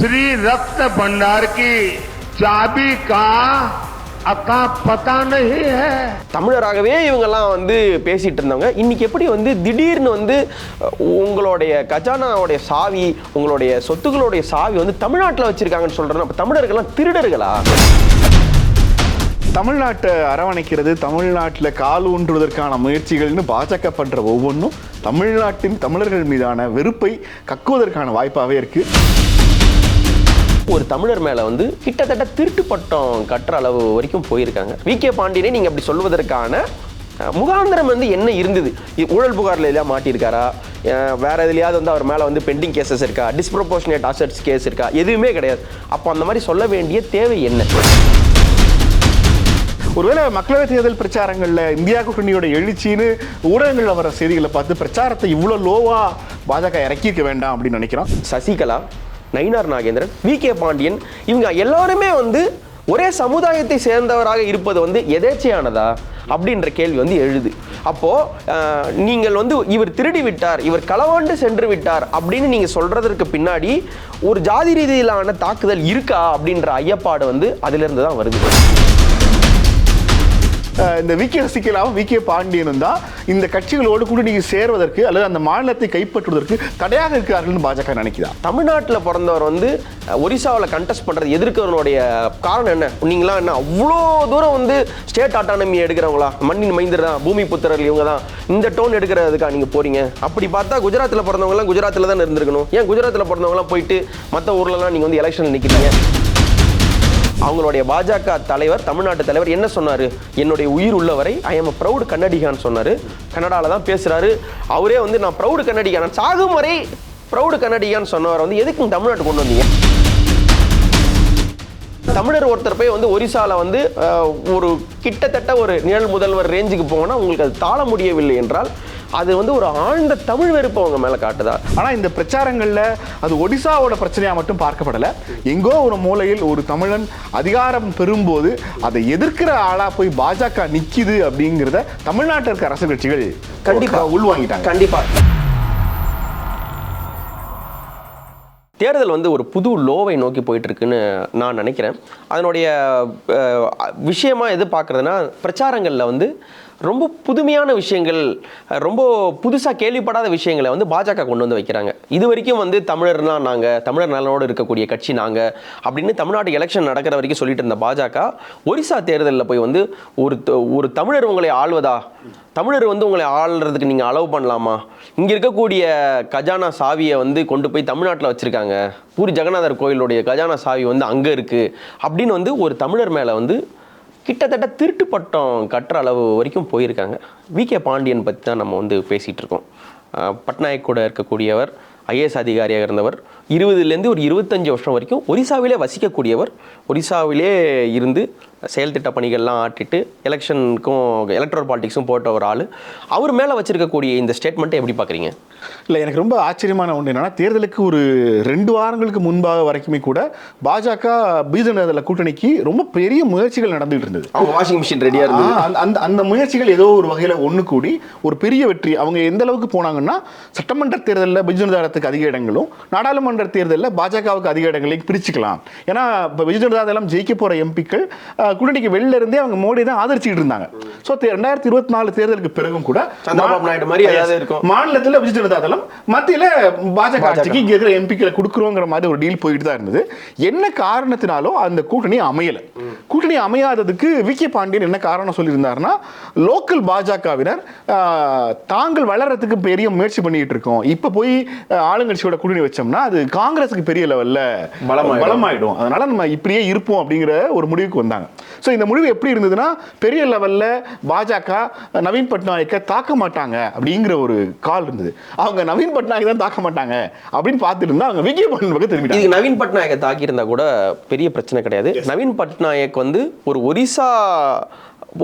श्री रक्त भंडार की चाबी का अता पता नहीं है தமிழராகவே இவங்கெல்லாம் வந்து பேசிட்டு இருந்தவங்க இன்னைக்கு எப்படி வந்து திடீர்னு வந்து அஹ், உங்களுடைய கஜானாவுடைய சாவி உங்களுடைய சொத்துக்களுடைய சாவி வந்து தமிழ்நாட்டில் வச்சிருக்காங்கன்னு சொல்றேன் அப்ப தமிழர்கள்லாம் திருடர்களா தமிழ்நாட்டை அரவணைக்கிறது தமிழ்நாட்டில் கால் ஊன்றுவதற்கான முயற்சிகள்னு பாஜக பண்ற ஒவ்வொன்றும் தமிழ்நாட்டின் தமிழர்கள் மீதான வெறுப்பை கக்குவதற்கான வாய்ப்பாகவே இருக்கு ஒரு தமிழர் மேல வந்து கிட்டத்தட்ட திருட்டு பட்டம் கட்டுற அளவு வரைக்கும் போயிருக்காங்க. வி. கே. பாண்டியனை நீங்க அப்படி சொல்வதற்கான முகாந்திரம் வந்து என்ன இருந்தது? ஊழல் புகார்ல எல்லாம் மாட்டியிருக்காரா? வேற எதுலையாவது வந்து அவர் மேல வந்து பெண்டிங் கேசஸ் இருக்கா? டிஸ்ப்ரொபோர்ஷனேட் அசட்ஸ் கேஸ் இருக்கா? எதுவுமே கிடையாது. அப்போ அந்த மாதிரி சொல்ல வேண்டிய தேவை என்ன? ஒருவேளை மக்களவை தேர்தல் பிரச்சாரங்கள்ல இந்தியா கூட்டணியோட எழுச்சின்னு ஊடகங்கள்ல வர செய்திகளை பார்த்து பிரச்சாரத்தை இவ்வளோ லோவா பாஜக இறக்கியிருக்க வேண்டாம் அப்படின்னு நினைக்கிறோம். சசிகலா நயினார் நாகேந்திரன் வி. கே. பாண்டியன் இவங்க எல்லாருமே வந்து ஒரே சமுதாயத்தை சேர்ந்தவராக இருப்பது வந்து எதேச்சையானதா அப்படின்ற கேள்வி வந்து எழுது. அப்போ நீங்கள் வந்து இவர் திருடி விட்டார் இவர் களவாண்டு சென்று விட்டார் அப்படின்னு நீங்க சொல்றதற்கு பின்னாடி ஒரு ஜாதி ரீதியிலான தாக்குதல் இருக்கா அப்படின்ற ஐயப்பாடு வந்து அதிலிருந்து தான் வருது. இந்த வி கே சசிகலாவும் வி கே பாண்டியனும் தான் இந்த கட்சிகளோடு கூட நீங்கள் சேர்வதற்கு அல்லது அந்த மாநிலத்தை கைப்பற்றுவதற்கு தடையாக இருக்கிறார்கள்னு பாஜக நினைக்குதா? தமிழ்நாட்டில் பிறந்தவர் வந்து ஒரிசாவில் கண்டெஸ்ட் பண்ணுறது எதிர்க்கிறவனுடைய காரணம் என்ன? நீங்களாம் என்ன அவ்வளோ தூரம் வந்து ஸ்டேட் ஆட்டானமி எடுக்கிறவங்களா? மண்ணின் மைந்தர் தான் பூமி புத்திரர்கள் இவங்க தான். இந்த டோன் எடுக்கிறதுக்கா நீங்கள் போறீங்க? அப்படி பார்த்தா குஜராத்தில் பிறந்தவங்கலாம் குஜராத்தில் தான் இருந்திருக்கணும். ஏன் குஜராத்தில் பிறந்தவங்களாம் போயிட்டு மற்ற ஊர்லலாம் நீங்கள் வந்து எலெக்ஷனில் நிற்கிறீங்க அவங்களுடைய பாஜக தலைவர் தமிழ்நாட்டு தலைவர் என்ன சொன்னார்? என்னுடைய உயிர் உள்ளவரை ஐ எம் ப்ரௌடு கன்னடிகான்னு சொன்னார். கன்னடால தான் பேசுகிறாரு அவரே வந்து நான் ப்ரௌடு கன்னடிகான் சாகும் வரை ப்ரௌடு கன்னடிகான்னு சொன்னவர் வந்து எதுக்கு தமிழ்நாட்டு கொண்டு வந்தீங்க? தமிழர் ஒருத்தர் போய் வந்து ஒரிசால வந்து ஒரு கிட்டத்தட்ட ஒரு நிழல் முதல்வர் ரேஞ்சுக்கு போனால் உங்களுக்கு அது தாழ முடியவில்லை என்றால் அது வந்து ஒரு ஆழ்ந்த தமிழ் வெறுப்பு அவங்க மேல காட்டுதா? ஆனா இந்த பிரச்சாரங்கள்ல அது ஒடிசாவோட பிரச்சனையா மட்டும் பார்க்கப்படல. எங்கோ ஒரு மூலையில் ஒரு தமிழன் அதிகாரம் பெறும்போது அதை எதிர்க்கிற ஆளா போய் பாஜக நிக்குது அப்படிங்கிறத தமிழ்நாட்டில் இருக்க அரசியல் கட்சிகள் கண்டிப்பா. உள்வாங்கிட்டாங்க. கண்டிப்பா. தேர்தல் வந்து ஒரு புது லோவை நோக்கி போயிட்டு இருக்குன்னு நான் நினைக்கிறேன். அதனுடைய விஷயமா எது பார்க்குறதுனா பிரச்சாரங்களில் வந்து ரொம்ப புதுமையான விஷயங்கள் ரொம்ப புதுசாக கேள்விப்படாத விஷயங்களை வந்து பாஜக கொண்டு வந்து வைக்கிறாங்க. இது வரைக்கும் வந்து தமிழர்னா நாங்கள் தமிழர் நலனோடு இருக்கக்கூடிய கட்சி நாங்கள் அப்படின்னு தமிழ்நாட்டு எலெக்ஷன் நடக்கிற வரைக்கும் சொல்லிட்டு இருந்த பாஜக ஒரிசா தேர்தலில் போய் வந்து ஒரு த- ஒரு தமிழர் உங்களை ஆள்வதா? தமிழர் வந்து உங்களை ஆள்றதுக்கு நீங்கள் அலோவ் பண்ணலாமா? இங்கே இருக்கக்கூடிய கஜானா சாவியை வந்து கொண்டு போய் தமிழ்நாட்டில் வச்சுருக்காங்க. பூரி ஜெகநாதர் கோயிலுடைய கஜானா சாவி வந்து அங்கே இருக்குது அப்படின்னு வந்து ஒரு தமிழர் மேலே வந்து கிட்டத்தட்ட திருட்டு பட்டம் கட்டுற அளவு வரைக்கும் போயிருக்காங்க. வி. கே. பாண்டியன் பற்றி தான் நம்ம வந்து பேசிகிட்டு இருக்கோம். பட்நாயக் கூட இருக்கக்கூடியவர் ஐஏஎஸ் அதிகாரியாக இருந்தவர் இருபதுலேருந்து ஒரு இருபத்தஞ்சு வருஷம் வரைக்கும் ஒரிசாவிலே வசிக்கக்கூடியவர் ஒரிசாவிலே இருந்து செயல்திட்ட பணிகள்லாம் ஆட்டிட்டு எலெக்ஷனுக்கும் எலக்ட்ரல் பாலிட்டிக்ஸும் போட்ட ஒரு ஆள். அவர் மேலே வச்சுருக்கக்கூடிய இந்த ஸ்டேட்மெண்ட்டை எப்படி பார்க்குறீங்க? இல்லை எனக்கு ரொம்ப ஆச்சரியமான ஒன்று என்னன்னா தேர்தலுக்கு ஒரு ரெண்டு வாரங்களுக்கு முன்பாக வரைக்குமே கூட பாஜக ஜனதா கூட்டணிக்கு ரொம்ப பெரிய முயற்சிகள் நடந்துகிட்டு இருந்தது. அவங்க வாஷிங் மிஷின் ரெடியாக இருந்தது. அந்த- அந்த முயற்சிகள் ஏதோ ஒரு வகையில் ஒன்று கூடி ஒரு பெரிய வெற்றி. அவங்க எந்த அளவுக்கு போனாங்கன்னா சட்டமன்ற தேர்தலில் பிஜு அதிக இடங்களும் நாடாளுமன்ற தேர்தலில் பாஜகவுக்கு அதிக இடங்களையும் பிரிச்சுக்கலாம். ஏன்னா இப்போ பிஜு ஜனதாதளம் ஜெயிக்க போகிற எம்பிக்கள் கூட்டணிக்கு வெளில இருந்தே அவங்க மோடி தான் ஆதரிச்சுக்கிட்டு இருந்தாங்க. ஸோ ரெண்டாயிரத்தி இருபத்தி நாலு தேர்தலுக்கு பிறகும் கூட சந்திரபாபு நாயுடு மாதிரி ஏதாவது இருக்கும். மாநிலத்தில் பிஜு ஜனதாதளம் மத்தியில் பாஜக ஆட்சிக்கு இங்கே இருக்கிற எம்பிக்களை கொடுக்குறோங்கிற மாதிரி ஒரு டீல் போயிட்டு தான் இருந்தது. என்ன காரணத்தினாலும் அந்த கூட்டணி அமையலை. கூட்டணி அமையாததுக்கு வி. கே. பாண்டியன் என்ன காரணம் சொல்லியிருந்தாருன்னா லோக்கல் பாஜகவினர் தாங்கள் வளர்றதுக்கு பெரிய முயற்சி பண்ணிட்டு இருக்கோம். இப்போ போய் ஆளுங்கட்சியோட கூட்டணி வச்சோம்னா அது காங்கிரஸுக்கு பெரிய லெவல்ல. பலமாயிடும். அதனால நம்ம இப்படியே இருப்போம் அப்படிங்கிற ஒரு முடிவுக்கு வந்தாங்க. ஸோ இந்த முடிவு எப்படி இருந்ததுன்னா பெரிய லெவல்ல பாஜக நவீன் பட்நாயக்கை தாக்க மாட்டாங்க அப்படிங்கிற ஒரு கால் இருந்தது. அவங்க நவீன் பட்நாயக் தான் தாக்க மாட்டாங்க அப்படின்னு பார்த்துட்டு இருந்தா அவங்க விஜய் பட்டன் பக்கம் திரும்பிட்டாங்க. நவீன் பட்நாயக்கை தாக்கியிருந்தா கூட பெரிய பிரச்சனை கிடையாது. நவீன் பட்நாயக் வந்து ஒரு ஒரிசா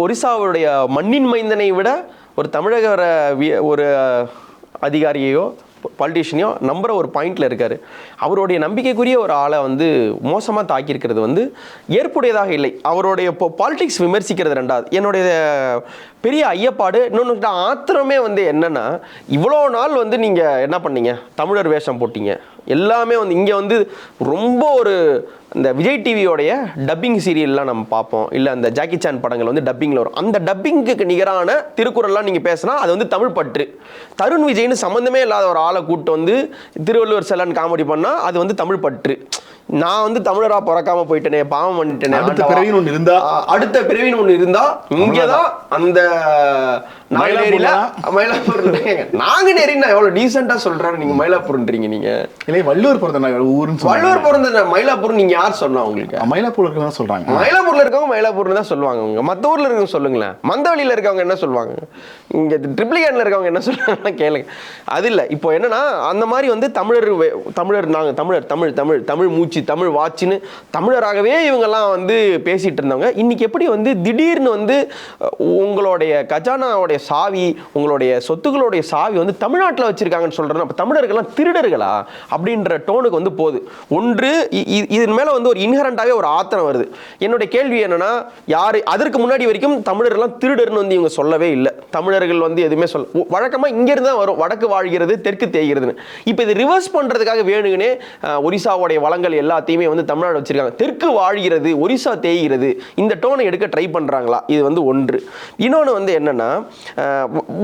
ஒரிசாவுடைய மண்ணின் மைந்தனை விட ஒரு தமிழக ஒரு அதிகாரியையோ பாலிட்டிஷியனையோ நம்புற ஒரு பாயிண்ட்ல இருக்காரு. அவருடைய நம்பிக்கைக்குரிய ஒரு ஆளை வந்து மோசமாக தாக்கியிருக்கிறது வந்து ஏற்புடையதாக இல்லை. அவருடைய இப்போ பாலிடிக்ஸ் விமர்சிக்கிறது ரெண்டாவது. என்னுடைய பெரிய ஐயப்பாடு. இன்னொன்று ஆத்திரமே வந்து என்னன்னா இவ்வளோ நாள் வந்து நீங்கள் என்ன பண்ணீங்க? தமிழர் வேஷம் போட்டீங்க. எல்லாமே வந்து இங்கே வந்து ரொம்ப ஒரு இந்த விஜய் டிவியோடைய டப்பிங் சீரியல்லாம் நம்ம பார்ப்போம். இல்லை அந்த ஜாக்கி சான் படங்கள் வந்து டப்பிங்கில் வரும். அந்த டப்பிங்குக்கு நிகரான திருக்குறள்லாம் நீங்கள் பேசினா அது வந்து தமிழ் பற்று. தருண் விஜய்னு சம்மந்தமே இல்லாத ஒரு ஆளை கூட்டு வந்து திருவள்ளுவர் செல்லன் காமெடி பண்ணால் அது வந்து தமிழ் பற்று. நான் வந்து தமிழரா பிறக்காம போயிட்டேனே பாவம் பண்ணிட்டேனே அடுத்த. பிறவின்னு ஒண்ணு இருந்தா? ஆ, அடுத்த பிறவின்னு ஒண்ணு இருந்தா இங்கதான் அந்த ああ。நாங்குநேரியில மயிலாப்பூர் நாங்க நேரின்னா எவ்வளவு டீசெண்டா நீங்க மயிலாப்பூர்ன்றீங்க நீங்க. இல்லை வள்ளுவர் பிறந்த வள்ளுவர் சொல்லுவாங்க பிறந்த மயிலாப்பூர் நீங்க யார் சொன்னா உங்களுக்கு? மயிலாப்பூர் இருக்கிறதா சொல்றாங்க. மயிலாப்பூர்ல இருக்கவங்க மயிலாப்பூர்னு தான் சொல்லுவாங்க அவங்க. மத்த ஊர்ல இருக்கவங்க சொல்லுங்களேன். மந்தவெளியில இருக்கவங்க என்ன சொல்லுவாங்க? இங்க ட்ரிப்ளிகேன்ல இருக்கவங்க என்ன சொல்றாங்க கேளுங்க. அது இல்ல. இப்போ என்னன்னா அந்த மாதிரி வந்து தமிழர் தமிழர் நாங்க தமிழர் தமிழ் தமிழ் தமிழ் மூச்சு தமிழ் வாட்சின்னு தமிழராகவே இவங்கெல்லாம் வந்து பேசிட்டு இருந்தவங்க. இன்னைக்கு எப்படி வந்து திடீர்னு வந்து உங்களுடைய கஜானாவுடைய சாவி உங்களுடைய சொத்துக்களுடைய சாவி வந்து தமிழ்நாட்டில் வச்சுருக்காங்கன்னு சொல்றேன் அப்போ தமிழர்கள்லாம் திருடர்களா? அப்படின்ற டோனுக்கு வந்து போகுது. ஒன்று இ- இதன் மேலே வந்து ஒரு இன்ஹரண்ட்டாகவே ஒரு ஆத்திரம் வருது. என்னுடைய கேள்வி என்னென்னா யார் அதற்கு முன்னாடி வரைக்கும் தமிழர்லாம் திருடர்னு வந்து இவங்க சொல்லவே இல்லை. தமிழர்கள் வந்து எதுவுமே சொல்ல வழக்கமாக இங்கேருந்து தான் வரும். வடக்கு வாழ்கிறது தெற்கு தேய்கிறதுன்னு. இப்போ இது ரிவர்ஸ் பண்ணுறதுக்காக வேணுங்கனே ஒரிசாவுடைய வளங்கள் எல்லாத்தையுமே வந்து தமிழ்நாடு வச்சுருக்காங்க. தெற்கு வாழ்கிறது ஒரிசா தேய்கிறது இந்த டோனை எடுக்க ட்ரை பண்ணுறாங்களா இது வந்து ஒன்று. இன்னொன்று வந்து என்னென்னா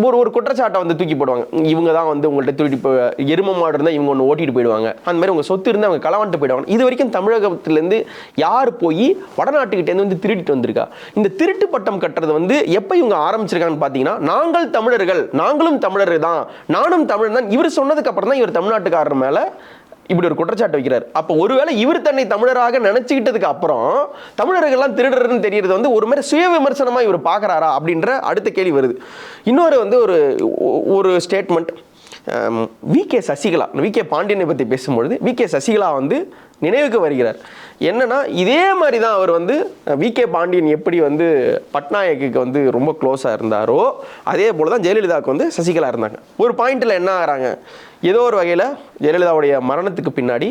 ஒரு ஒரு குற்றச்சாட்டை வந்து தூக்கி போடுவாங்க. இவங்க தான் வந்து உங்கள்கிட்ட தூக்கிட்டு போய் எரும மாடு இருந்தால் இவங்க ஒன்று ஓட்டிட்டு போயிடுவாங்க. அந்த மாதிரி உங்கள் சொத்து இருந்தால் அவங்க களவாண்டு போயிடுவாங்க. இது வரைக்கும் தமிழகத்துலேருந்து யார் போய் வடநாட்டுக்கிட்டேருந்து வந்து திருடிட்டு வந்திருக்கா? இந்த திருட்டு பட்டம் கட்டுறது வந்து எப்போ இவங்க ஆரம்பிச்சிருக்காங்கன்னு பார்த்தீங்கன்னா நாங்கள் தமிழர்கள் நாங்களும் தமிழர் தான் நானும் தமிழர் தான். இவர் சொன்னதுக்கு அப்புறம் தான் இவர் தமிழ்நாட்டுக்காரர் மேலே இப்படி ஒரு குற்றச்சாட்டு வைக்கிறார். அப்போ ஒருவேளை இவர் தன்னை தமிழராக நினச்சிக்கிட்டதுக்கு அப்புறம் தமிழர்கள்லாம் திருடர்னு தெரியறது வந்து ஒரு மாதிரி சுய விமர்சனமாக இவர் பார்க்குறாரா அப்படின்ற அடுத்த கேள்வி வருது. இன்னொரு வந்து ஒரு ஒரு statement V K Sasikala V K பாண்டியனை பற்றி பேசும்பொழுது வி கே சசிகலா வந்து நினைவுக்கு வருகிறார். என்னன்னா இதே மாதிரி தான் அவர் வந்து வி. கே. பாண்டியன் எப்படி வந்து பட்நாயக்குக்கு வந்து ரொம்ப க்ளோஸாக இருந்தாரோ அதே போல் தான் ஜெயலலிதாவுக்கு வந்து சசிகலா இருந்தாங்க. ஒரு பாயிண்டில் என்ன ஆகிறாங்க? ஏதோ ஒரு வகையில் ஜெயலலிதாவுடைய மரணத்துக்கு பின்னாடி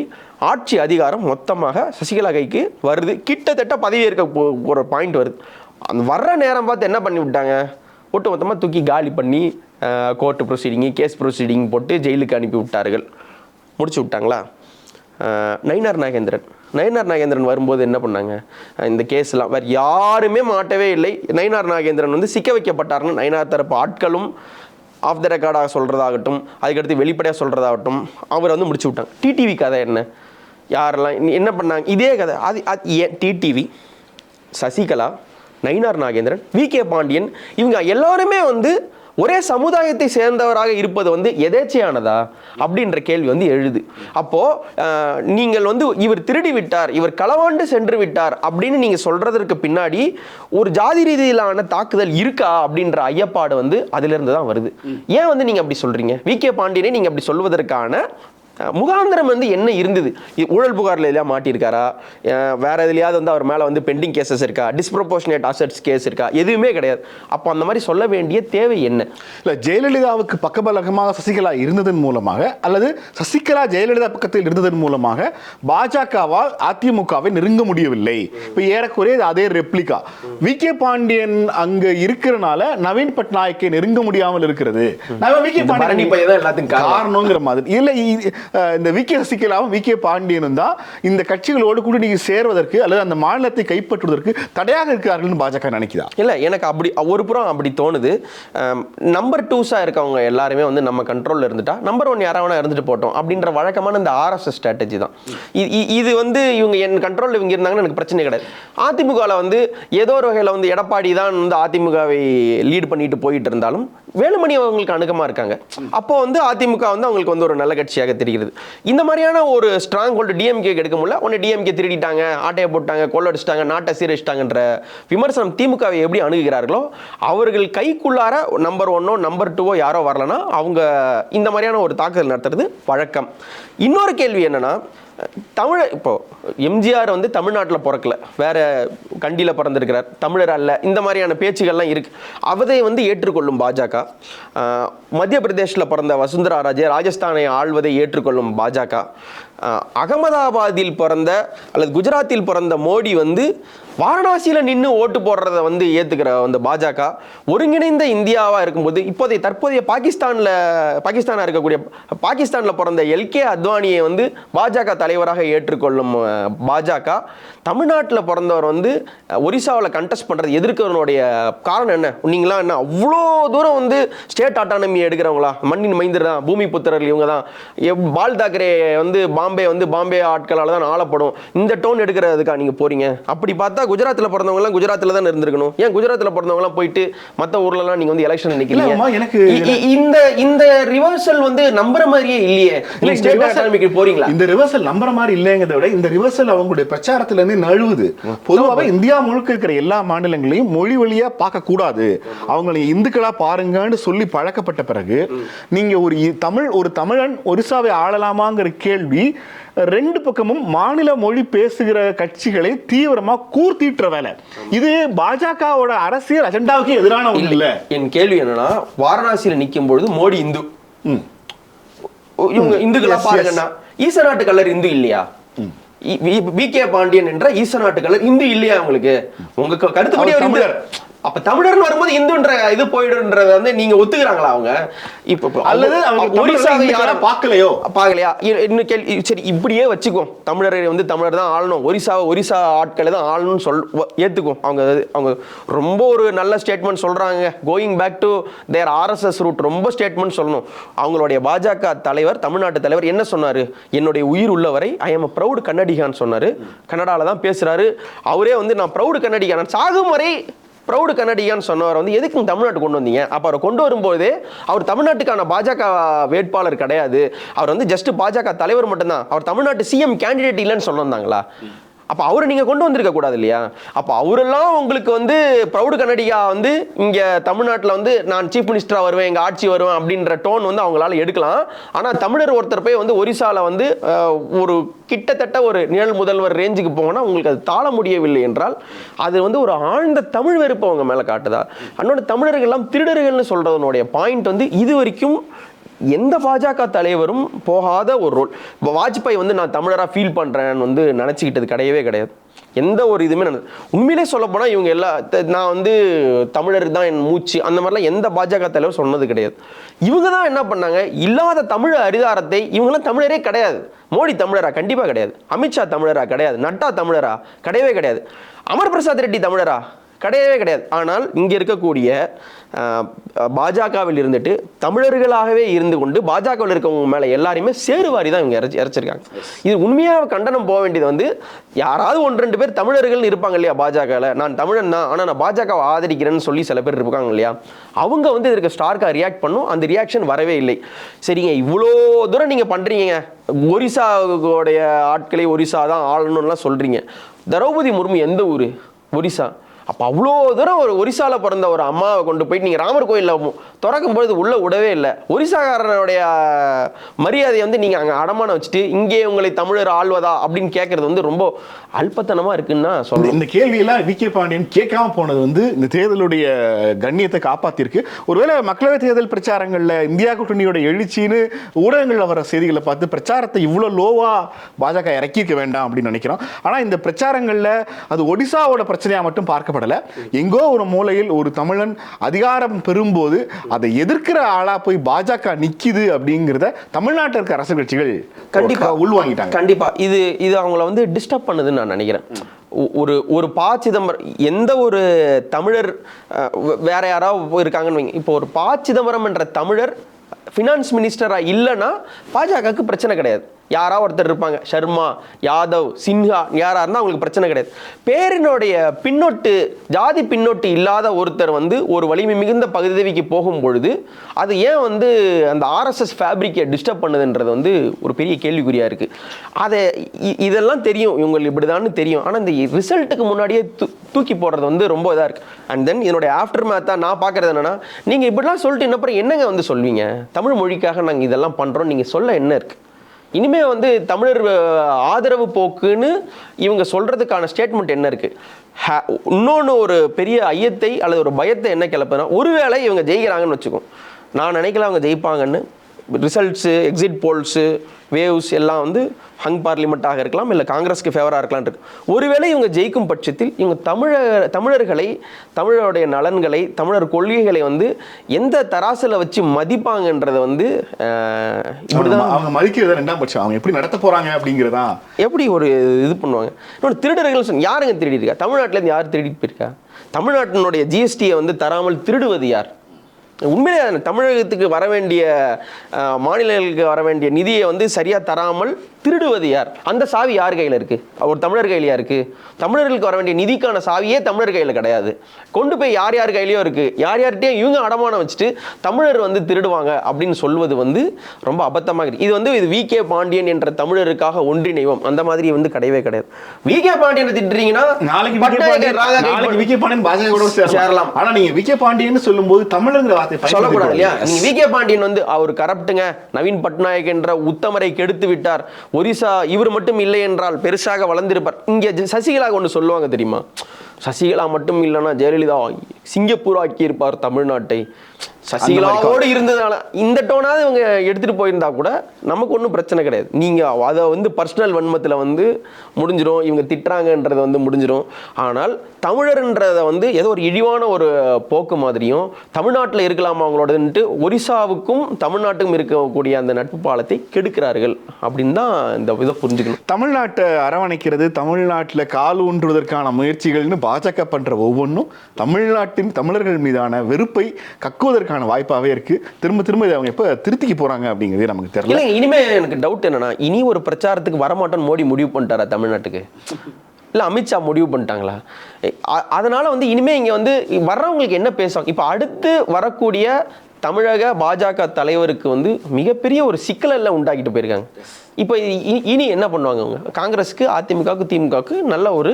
ஆட்சி அதிகாரம் மொத்தமாக சசிகலா கைக்கு வருது. கிட்டத்தட்ட பதவியேற்க போ ஒரு பாயிண்ட் வருது. அந்த வர்ற நேரம் பார்த்து என்ன பண்ணி விட்டாங்க? ஒட்டு மொத்தமாக தூக்கி காலி பண்ணி கோர்ட்டு ப்ரொசீடிங்கு கேஸ் ப்ரொசீடிங் போட்டு ஜெயிலுக்கு அனுப்பி விட்டார்கள். முடிச்சு விட்டாங்களா? நயினார் நாகேந்திரன். நயினார் நாகேந்திரன் வரும்போது என்ன பண்ணாங்க? இந்த கேஸ்லாம் வேறு யாருமே மாட்டவே இல்லை. நயினார் நாகேந்திரன் வந்து சிக்க வைக்கப்பட்டார்னு நயினார் தரப்பு ஆட்களும் ஆஃப் த ரெக்கார்டாக சொல்கிறதாகட்டும் அதுக்கடுத்து வெளிப்படையாக சொல்கிறதாகட்டும் அவர் வந்து முடிச்சு விட்டாங்க. டிடிவி கதை என்ன? யாரெல்லாம் என்ன பண்ணாங்க? இதே கதை. அது அது ஏன் TTV Sasikala Nainar Nagendran V K Pandian இவங்க எல்லாருமே வந்து ஒரே சமுதாயத்தை சேர்ந்தவராக இருப்பது வந்து எதேச்சையானதா? அப்படின்ற கேள்வி வந்து எழுது. அப்போ நீங்கள் வந்து இவர் திருடி விட்டார் இவர் களவாண்டு சென்று விட்டார் அப்படின்னு நீங்க சொல்றதற்கு பின்னாடி ஒரு ஜாதி ரீதியிலான தாக்குதல் இருக்கா அப்படின்ற ஐயப்பாடு வந்து அதுல இருந்து தான் வருது. ஏன் வந்து நீங்க அப்படி சொல்றீங்க? வி கே பாண்டியனை நீங்க அப்படி சொல்வதற்கான முகாந்திரம் வந்து என்ன இருந்தது? ஊழல் புகாரில் எல்லாம் மாட்டியிருக்காரா? வேற எதுலையாவது வந்து அவர் மேலே வந்து பெண்டிங் கேசஸ் இருக்கா? டிஸ்ப்ரொபோர்ஷனேட் அசட்ஸ் கேஸ் இருக்கா? எதுவுமே கிடையாது. அப்போ அந்த மாதிரி சொல்ல வேண்டிய தேவை என்ன? இல்ல ஜெயலலிதாவுக்கு பக்கபலகமாக சசிகலா இருந்ததன் மூலமாக அல்லது சசிகலா ஜெயலலிதா பக்கத்தில் இருந்ததன் மூலமாக பாஜகவால் அதிமுகவை நெருங்க முடியவில்லை. இப்போ ஏறக்குறைய அதே ரெப்ளிகா வி கே பாண்டியன் அங்க இருக்கிறனால நவீன் பட்நாயக்கை நெருங்க முடியாமல் இருக்கிறது. காரணங்கிற மாதிரி. இல்ல இந்த வி. கே. சசிகலாவும் வி. கே. பாண்டியனும் தான் இந்த கட்சிகளோடு கூட கூட்டணி சேர்வதற்கு அல்லது அந்த மாநிலத்தை கைப்பற்றுவதற்கு தடையாக இருக்கிறார்கள்னு பாஜக நினைக்கிறா இல்லை எனக்கு அப்படி ஒரு புறம் அப்படி தோணுது. நம்பர் டூஸாக இருக்கவங்க எல்லாருமே வந்து நம்ம கண்ட்ரோலில் இருந்துட்டா நம்பர் ஒன் யாராவது இருந்துட்டு போட்டோம் அப்படின்ற வழக்கமான இந்த ஆர்எஸ்எஸ் ஸ்ட்ராட்டஜி தான். இ- இது வந்து இவங்க என் கண்ட்ரோலில் இவங்க இருந்தாங்கன்னு எனக்கு பிரச்சனை கிடையாது. அதிமுகவில் வந்து ஏதோ ஒரு வகையில் வந்து எடப்பாடி தான் வந்து அதிமுகவை லீடு பண்ணிட்டு போயிட்டு இருந்தாலும் வேலுமணி அவங்களுக்கு அணுகமாக இருக்காங்க. அப்போ வந்து அதிமுக வந்து அவங்களுக்கு வந்து ஒரு நல்ல கட்சியாக தெரியும் தெரிகிறது இந்த மாதிரியான ஒரு ஸ்ட்ராங் ஹோல்டு டிஎம்கே எடுக்க முடியல. ஒன்று டிஎம்கே திருடிட்டாங்க ஆட்டையை போட்டாங்க கொள்ளடிச்சிட்டாங்க நாட்டை சீரழிச்சிட்டாங்கன்ற விமர்சனம் திமுகவை எப்படி அணுகுகிறார்களோ அவர்கள் கைக்குள்ளார நம்பர் ஒன்னோ நம்பர் டூவோ யாரோ வரலனா அவங்க இந்த மாதிரியான ஒரு தாக்குதல் நடத்துறது வழக்கம். இன்னொரு கேள்வி என்னன்னா தமிழ இப்போது எம்ஜிஆர் வந்து தமிழ்நாட்டில் பிறக்கல. வேற கண்டியில் பிறந்திருக்கிறார். தமிழர் அல்ல. இந்த மாதிரியான பேச்சுகள்லாம் இருக்கு. அவதை வந்து ஏற்றுக்கொள்ளும் பாஜக. மத்திய பிரதேசில் பிறந்த வசுந்தரா ராஜே ராஜஸ்தானை ஆள்வதை ஏற்றுக்கொள்ளும் பாஜக. அகமதாபாத்தில் பிறந்த அல்லது குஜராத்தில் பிறந்த மோடி வந்து வாரணாசியில் நின்று ஓட்டு போடுறத வந்து ஏற்றுக்கிற அந்த பாஜக ஒருங்கிணைந்த இந்தியாவாக இருக்கும்போது இப்போதைய தற்போதைய பாகிஸ்தானில் பாகிஸ்தானாக இருக்கக்கூடிய பாகிஸ்தானில் பிறந்த எல்கே அத்வானியை வந்து பாஜக தலைவராக ஏற்றுக்கொள்ளும் பாஜக. தமிழ்நாட்டில் பிறந்தவர் வந்து ஒரிசாவில் கண்டெஸ்ட் பண்ணுறது எதிர்க்கிறவனுடைய காரணம் என்ன? நீங்களாம் என்ன அவ்வளோ தூரம் வந்து ஸ்டேட் ஆட்டானமி எடுக்கிறவங்களா? மண்ணின் மைந்தர் தான் பூமி புத்திரர்கள் இவங்க தான். பால் தாக்கரே வந்து பாம்பே வந்து பாம்பே ஆட்களால் தான் ஆளப்படும். இந்த டோன் எடுக்கிறதுக்கா நீங்கள் போறீங்க? அப்படி பார்த்தா குஜராத்தில் பிறந்தவங்கலாம் குஜராத்தில் தான் இருந்திருக்கணும். ஏன் குஜராத்தில் பிறந்தவங்கலாம் போயிட்டு மற்ற ஊர்லலாம் நீங்கள் வந்து எலெக்ஷன் இல்லம்மா, எனக்கு- இந்த இந்த ரிவர்சல் வந்து நம்புற மாதிரியே இல்லையே. இல்ல, போறீங்களா? இந்த ரிவர்சல் நம்புற மாதிரி இல்லைங்கிறத விட இந்த ரிவர்சல் அவங்களுடைய பிரச்சாரத்துல இருந்து நழுவுது. பொதுவாகவே இந்தியா முழுக்க இருக்கிற எல்லா மாநிலங்களையும் மொழி வழியா பார்க்க கூடாது அவங்களை இந்துக்களா பாருங்கன்னு சொல்லி பழக்கப்பட்ட பிறகு நீங்க ஒரு தமிழ் ஒரு தமிழன் ஒரிசாவை ஆளலாமாங்கிற கேள்வி ரெண்டு பக்கமும் மாநில மொழி பேசுகிற கட்சிகளை தீவிரமா கூர்த்திட்டுற வேலை. இது பாஜகவோட அரசியல் அஜெண்டாவுக்கு எதிரான ஒண்ணு இல்ல என் கேள்வி என்னன்னா வாரணாசியில் நிற்கும் பொழுது மோடி இந்து. இவங்க இந்துக்களா பாருங்கன்னா ஈச நாட்டு கலர் இந்து இல்லையா? வி கே பாண்டியன் என்ற ஈச நாட்டு கலர் இந்து இல்லையா உங்களுக்கு? உங்க க- கருத்துப்படி அவர் அவர் இந்து. தமிழர். அப்ப தமிழர்னு வரும்போது இந்துன்ற இது போயிடுன்றத வந்து நீங்க ஒத்துக்கிறாங்களா அவங்க? இப்ப அல்லது அவங்க ஒரிசாவை யாரும் பார்க்கலையோ? பார்க்கலையா? இன்னும் கேள்வி சரி இப்படியே வச்சுக்கோ. தமிழரை வந்து தமிழர் தான் ஆளணும். ஒரிசாவை ஒரிசா ஆட்களை தான் ஆளணும்னு சொல் வ- ஏத்துக்கோ. அவங்க அவங்க ரொம்ப ஒரு நல்ல ஸ்டேட்மெண்ட் சொல்றாங்க. Going back to their RSS root ரொம்ப ஸ்டேட்மெண்ட் சொல்லணும். அவங்களுடைய பாஜக தலைவர் தமிழ்நாட்டு தலைவர் என்ன சொன்னாரு? என்னுடைய உயிர் உள்ளவரை ஐ எம் ப்ரௌடு கன்னடிகான்னு சொன்னாரு. கன்னடால தான் பேசுறாரு. அவரே வந்து நான் ப்ரௌடு கன்னடிகா நான் சாகும் வரை ப்ரௌடு கன்னடியான்னு சொன்னவர் வந்து எதுக்கு தமிழ்நாட்டு கொண்டு வந்தீங்க? அப்போ அவரை கொண்டு வரும்போது அவர் தமிழ்நாட்டுக்கான பாஜக வேட்பாளர் கிடையாது. அவர் வந்து ஜஸ்ட் பாஜக தலைவர் மட்டும்தான். அவர் தமிழ்நாட்டு சிஎம் கேண்டிடேட் இல்லைன்னு சொன்னாங்களா அப்போ அவரை நீங்கள் கொண்டு வந்திருக்க கூடாது இல்லையா? அப்போ அவரெல்லாம் உங்களுக்கு வந்து ப்ரௌடு கன்னடியா வந்து இங்கே தமிழ்நாட்டில் வந்து நான் சீஃப் மினிஸ்டராக வருவேன் எங்கள் ஆட்சி வருவேன் அப்படின்ற டோன் வந்து அவங்களால எடுக்கலாம். ஆனால் தமிழர் ஒருத்தர் போய் வந்து ஒரிசாவில் வந்து ஒரு கிட்டத்தட்ட ஒரு நிழல் முதல்வர் ரேஞ்சுக்கு போங்கன்னா உங்களுக்கு அது தாழ முடியவில்லை என்றால் அது வந்து ஒரு ஆழ்ந்த தமிழ் வெறுப்பு அவங்க மேலே காட்டுதா? அன்னோட தமிழர்கள் எல்லாம் திருடர்கள்னு சொல்கிறதனுடைய பாயிண்ட் வந்து இது வரைக்கும் எந்த பாஜக தலைவரும் போகாத ஒரு ரோல் இப்போ வாஜ்பாய் வந்து நான் தமிழராக ஃபீல் பண்ணுறேன்னு வந்து நினச்சிக்கிட்டது கிடையவே கிடையாது. எந்த ஒரு இதுவுமே நடந்தது உண்மையிலே சொல்ல போனால் இவங்க எல்லா நான் வந்து தமிழர் தான் என் மூச்சு அந்த மாதிரிலாம் எந்த பாஜக தலைவர் சொன்னது கிடையாது. இவங்க தான் என்ன பண்ணாங்க? இல்லாத தமிழ் அரிதாரத்தை இவங்கெல்லாம் தமிழரே கிடையாது. மோடி தமிழரா? கண்டிப்பாக கிடையாது. அமித்ஷா தமிழரா? கிடையாது. நட்டா தமிழரா? கிடையவே கிடையாது. அமர் பிரசாத் ரெட்டி தமிழரா? கிடையவே கிடையாது. ஆனால் இங்கே இருக்கக்கூடிய பாஜகவில் இருந்துட்டு தமிழர்களாகவே இருந்து கொண்டு பாஜகவில் இருக்கவங்க மேலே எல்லாரையுமே சேருவாரி தான் இவங்க இறச்சி இறச்சிருக்காங்க. இது உண்மையாக கண்டனம் போக வேண்டியது வந்து யாராவது ஒன்று ரெண்டு பேர் தமிழர்கள்னு இருப்பாங்க இல்லையா பாஜகவில் நான் தமிழன் தான் ஆனால் நான் பாஜகவை ஆதரிக்கிறேன்னு சொல்லி சில பேர் இருப்பாங்க இல்லையா? அவங்க வந்து இதற்கு ஸ்டார்க்காக ரியாக்ட் பண்ணும் அந்த ரியாக்ஷன் வரவே இல்லை. சரிங்க இவ்வளோ தூரம் நீங்கள் பண்ணுறீங்க ஒரிசாவுடைய ஆட்களை ஒரிசா தான் ஆளணும்லாம் சொல்கிறீங்க திரௌபதி முர்மு எந்த ஊர்? ஒரிசா. அப்போ அவ்வளோ தூரம் ஒரு ஒரிசால பிறந்த ஒரு அம்மாவை கொண்டு போயிட்டு நீங்கள் ராமர் கோயிலில் திறக்கும் பொழுது உள்ளே விடவே இல்லை. ஒரிசாக்காரனுடைய மரியாதையை வந்து நீங்கள் அங்கே அடமானம் வச்சுட்டு இங்கே உங்களை தமிழர் ஆள்வதா அப்படின்னு கேட்குறது வந்து ரொம்ப அல்பத்தனமாக இருக்குன்னு தான் இந்த- கேள்வியெல்லாம் வி. கே. பாண்டியன் கேட்காம போனது வந்து இந்த தேர்தலுடைய கண்ணியத்தை காப்பாத்திருக்கு. ஒருவேளை மக்களவை தேர்தல் பிரச்சாரங்கள்ல இந்தியா கூட்டணியோட எழுச்சின்னு ஊடகங்கள்ல வர செய்திகளை பார்த்து பிரச்சாரத்தை இவ்வளோ லோவா பாஜக இறக்கியிருக்க வேண்டாம் அப்படின்னு நினைக்கிறோம். ஆனா இந்த பிரச்சாரங்கள்ல அது ஒடிசாவோட பிரச்சனையா மட்டும் பார்க்கப்படல எங்கோ ஒரு மூலையில் ஒரு தமிழன் அதிகாரம் பெறும்போது அதை எதிர்க்கிற ஆளா போய் பாஜக நிக்குது அப்படிங்கிறத தமிழ்நாட்டில் இருக்க அரசியல் கட்சிகள் கண்டிப்பா. உள்வாங்கிட்டாங்க. கண்டிப்பா. இது இது அவங்கள வந்து டிஸ்டர்ப் பண்ணுதுன்னு நான் நினைக்கிறேன். ஒரு ஒரு பா சிதம்பரம் எந்த ஒரு தமிழர் வேற யாராவது இருக்காங்கன்னு வைங்க. இப்போ ஒரு பா சிதம்பரம் என்ற தமிழர் ஃபினான்ஸ் மினிஸ்டராக இல்லைன்னா பாஜகவுக்கு பிரச்சனை கிடையாது. யாரா ஒருத்தர் இருப்பாங்க. ஷர்மா யாதவ் சின்ஹா யாராக இருந்தால் அவங்களுக்கு பிரச்சனை கிடையாது. பேரினுடைய பின்னொட்டு ஜாதி பின்னொட்டு இல்லாத ஒருத்தர் வந்து ஒரு வலிமை மிகுந்த பகுதிக்கு போகும் பொழுது அது ஏன் வந்து அந்த ஆர்எஸ்எஸ் ஃபேப்ரிக்கை டிஸ்டர்ப் பண்ணுதுன்றது வந்து ஒரு பெரிய கேள்விக்குறியாக இருக்குது அதை இதெல்லாம் தெரியும். இவங்களுக்கு இப்படிதான்னு தெரியும். ஆனால் இந்த ரிசல்ட்டுக்கு முன்னாடியே தூ தூக்கி போடுறது வந்து ரொம்ப இதாக இருக்குது அண்ட் தென் இதனுடைய ஆஃப்டர் மேத்தாக நான் பார்க்குறது என்னென்னா நீங்கள் இப்படிலாம் சொல்லிட்டு இன்னும் அப்புறம் என்னங்க வந்து சொல்வீங்க? தமிழ் மொழிக்காக நாங்கள் இதெல்லாம் பண்ணுறோம் நீங்கள் சொல்ல என்ன இருக்குது இனிமேல் வந்து தமிழர் ஆதரவு போக்குன்னு இவங்க சொல்கிறதுக்கான ஸ்டேட்மெண்ட் என்ன இருக்குது ஹே இன்னொன்று ஒரு பெரிய ஐயத்தை அல்லது ஒரு பயத்தை என்ன கிளப்புனா ஒருவேளை இவங்க ஜெயிக்கிறாங்கன்னு வச்சுக்கோம் நான் நினைக்கல அவங்க ஜெயிப்பாங்கன்னு. ரிசல்ட்ஸு எக்ஸிட் போல்ஸு வேவ்ஸ் எல்லாம் வந்து ஹங் பார்லிமெண்ட்டாக இருக்கலாம் இல்லை காங்கிரஸ்க்கு ஃபேவராக இருக்கலாம் இருக்கு. ஒருவேளை இவங்க ஜெயிக்கும் பட்சத்தில் இவங்க தமிழர் தமிழர்களை தமிழருடைய நலன்களை தமிழர் கொள்கைகளை வந்து எந்த தராசில் வச்சு மதிப்பாங்கன்றதை வந்து இப்படிதான் அவங்க- மதிக்கிறது ரெண்டாம் பட்சம். அவங்க எப்படி நடத்த போறாங்க அப்படிங்கிறதா? எப்படி ஒரு இது பண்ணுவாங்க? இன்னொரு திருடர்கள் சொன்ன யாருங்க திருடி இருக்கா? தமிழ்நாட்டிலேருந்து யார் திருடிட்டு போயிருக்கா? தமிழ்நாட்டினுடைய ஜிஎஸ்டியை வந்து தராமல் திருடுவது யார்? உண்மையிலே தமிழகத்துக்கு வர வேண்டிய மாநிலங்களுக்கு வர வேண்டிய நிதியை வந்து சரியாக தராமல் திருடுவது யார்? அந்த சாவி யார் கையில் இருக்கு? ஒரு தமிழர் கையிலையா இருக்கு? தமிழர்களுக்கு வர வேண்டிய நிதிக்கான சாவியே தமிழர் கையில் கிடையாது. கொண்டு போய் யார் யார் கையிலயோ இருக்கு. யார் யார்கிட்டயும் இவங்க அடமானம் வச்சுட்டு தமிழர் வந்து திருடுவாங்க அப்படின்னு சொல்வது வந்து ரொம்ப அபத்தமாக இருக்கு. இது வந்து இது வி. கே. பாண்டியன் என்ற தமிழருக்காக ஒன்றிணைவோம். அந்த மாதிரி வந்து கிடையவே கிடையாது. வி. கே. பாண்டியனை திட்டுறீங்கன்னா நாளைக்கு விக்கே பட்நாயகர் பாண்டியன் பாஜக சேரலாம். சேரலாம். ஆனா நீங்க விக்கே பாண்டியன் சொல்லும்போது தமிழ்ங்கிற வார்த்தை சொல்லக்கூடாது இல்லையா? நீங்க வி. கே. பாண்டியன் வந்து அவர் கரப்ட்டுங்க. நவீன் பட்நாயக் என்ற உத்தமரை கெடுத்து விட்டார். ஒரிசா இவர் மட்டும் இல்லை என்றால் பெருசாக வளர்ந்திருப்பார். இங்கே சசிகலா ஒன்று சொல்லுவாங்க தெரியுமா? சசிகலா மட்டும் இல்லைன்னா ஜெயலலிதா சிங்கப்பூர் ஆக்கியிருப்பார் தமிழ்நாட்டை. சசிகலாவோடு இருந்ததால இந்த டோனாவது இவங்க எடுத்துட்டு போயிருந்தா கூட நமக்கு ஒன்றும் பிரச்சனை கிடையாது. நீங்க அதை வந்து பர்சனல் வன்மத்தில் வந்து முடிஞ்சிரும். இவங்க திட்டுறாங்கன்றதை வந்து முடிஞ்சிரும். ஆனால் தமிழர்ன்றதை வந்து ஏதோ ஒரு இழிவான ஒரு போக்கு மாதிரியும் தமிழ்நாட்டில் இருக்கலாமா அவங்களோடன்ட்டு ஒரிசாவுக்கும் தமிழ்நாட்டுக்கும் இருக்கக்கூடிய அந்த நட்பு பாலத்தை கெடுக்கிறார்கள் அப்படின்னு தான் இந்த இதை புரிஞ்சுக்கணும். தமிழ்நாட்டை அரவணைக்கிறது தமிழ்நாட்டில் கால் ஊன்றுவதற்கான முயற்சிகள்னு பாஜக பண்ற ஒவ்வொன்றும் தமிழ்நாட்டின் தமிழர்கள் மீதான வெறுப்பை கக்குவதற்கான வாய்ப்பாகவே இருக்கு. திரும்ப திரும்ப இதை அவங்க எப்போ திருத்திக்க போறாங்க அப்படிங்கிறதே நமக்கு தெரியல. இல்லை இனிமே எனக்கு டவுட் என்னன்னா இனி ஒரு பிரச்சாரத்துக்கு வரமாட்டோன்னு மோடி முடிவு பண்ணிட்டாரா தமிழ்நாட்டுக்கு? இல்லை அமித்ஷா முடிவு பண்ணிட்டாங்களா? அதனால் வந்து இனிமே இங்கே வந்து வர்றவங்களுக்கு என்ன பேசுவாங்க இப்போ அடுத்து வரக்கூடிய தமிழக பாஜக தலைவருக்கு வந்து மிகப்பெரிய ஒரு சிக்கலெல்லாம் உண்டாக்கிட்டு போயிருக்காங்க. இப்போ இனி என்ன பண்ணுவாங்க அவங்க? காங்கிரஸுக்கு அதிமுகவுக்கு திமுகவுக்கு நல்ல ஒரு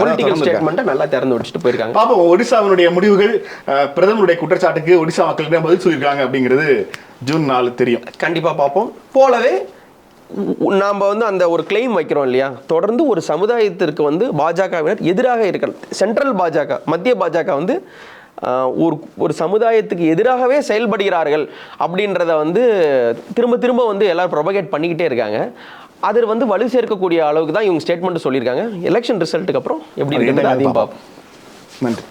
பொலிட்டிக்கல். ஸ்டேட்மெண்ட்டை நல்லா திறந்து வச்சுட்டு போயிருக்காங்க. பாப்போம் ஒடிசாவினுடைய முடிவுகள் பிரதமருடைய குற்றச்சாட்டுக்கு ஒடிசா மக்களிடம் பதில் சொல்லியிருக்காங்க அப்படிங்கிறது ஜூன் நாலு தெரியும். கண்டிப்பாக பார்ப்போம் போலவே நாம் வந்து அந்த ஒரு கிளைம் வைக்கிறோம் இல்லையா? தொடர்ந்து ஒரு சமுதாயத்திற்கு வந்து பாஜகவினர் எதிராக இருக்கிறது சென்ட்ரல் பாஜக மத்திய பாஜக வந்து ஒரு ஒரு சமுதாயத்துக்கு எதிராகவே செயல்படுகிறார்கள் அப்படின்றத வந்து திரும்ப திரும்ப வந்து எல்லாரும் ப்ரொபகேட் பண்ணிக்கிட்டே இருக்காங்க. அது வந்து வலு சேர்க்கக்கூடிய அளவுக்கு தான் இவங்க ஸ்டேட்மெண்ட் சொல்லியிருக்காங்க. எலெக்ஷன் ரிசல்ட்டுக்கு அப்புறம் எப்படி அதையும் பார்ப்போம். நன்றி.